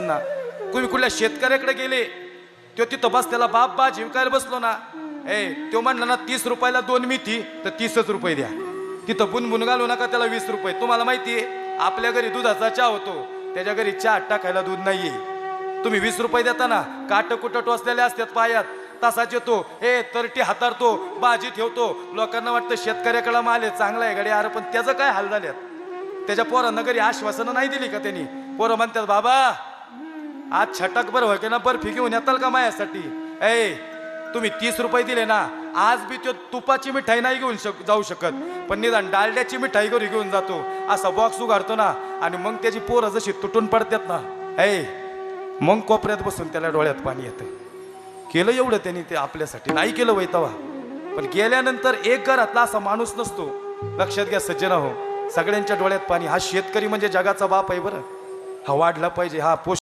ना. तुम्ही कुठल्या शेतकऱ्याकडे गेले तो तिथं बस त्याला बाप बा जिंकायला बसलो ना. ए तो म्हणला ना तीस रुपयाला दोन मिथी तर तीसच रुपये द्या. तिथं बुनबुन घालू नका त्याला वीस रुपये. तुम्हाला माहिती आहे आपल्या घरी दुधाचा चहा होतो त्याच्या घरी चहा टाकायला दूध नाहीये. तुम्ही वीस रुपये देता ना काट कुट टोचलेले असतात पायात. तसाच येतो ए तरटी हातारतो भाजी ठेवतो. लोकांना वाटतं शेतकऱ्याकडे माल आहे चांगला आहे गडी अरे पण त्याचं काय हाल झाल्यात? त्याच्या पोरांना घरी आश्वासनं नाही दिली का त्यांनी? पोरं म्हणतात बाबा आज छटक भर होय की ना बर्फी घेऊन येताल का माझ्यासाठी ए तुम्ही तीस रुपये दिले ना आज बी तो तुपाची मिठाई नाही घेऊन शक जाऊ शकत. पण निदान डालड्याची मिठाई घरी घेऊन जातो. असा बॉक्स उघडतो ना आणि मग त्याची पोरं जशी तुटून पडतात ना ऐ मग कोपऱ्यात बसून त्याला डोळ्यात पाणी येतं. केलं एवढं त्यांनी ते आपल्यासाठी. नाही केलं वै तवा. पण गेल्यानंतर एक घरातला असा माणूस नसतो. लक्षात घ्या सज्जना हो सगळ्यांच्या डोळ्यात पाणी. हा शेतकरी म्हणजे जगाचा बाप आहे बरं. हा वाढला पाहिजे हा पोष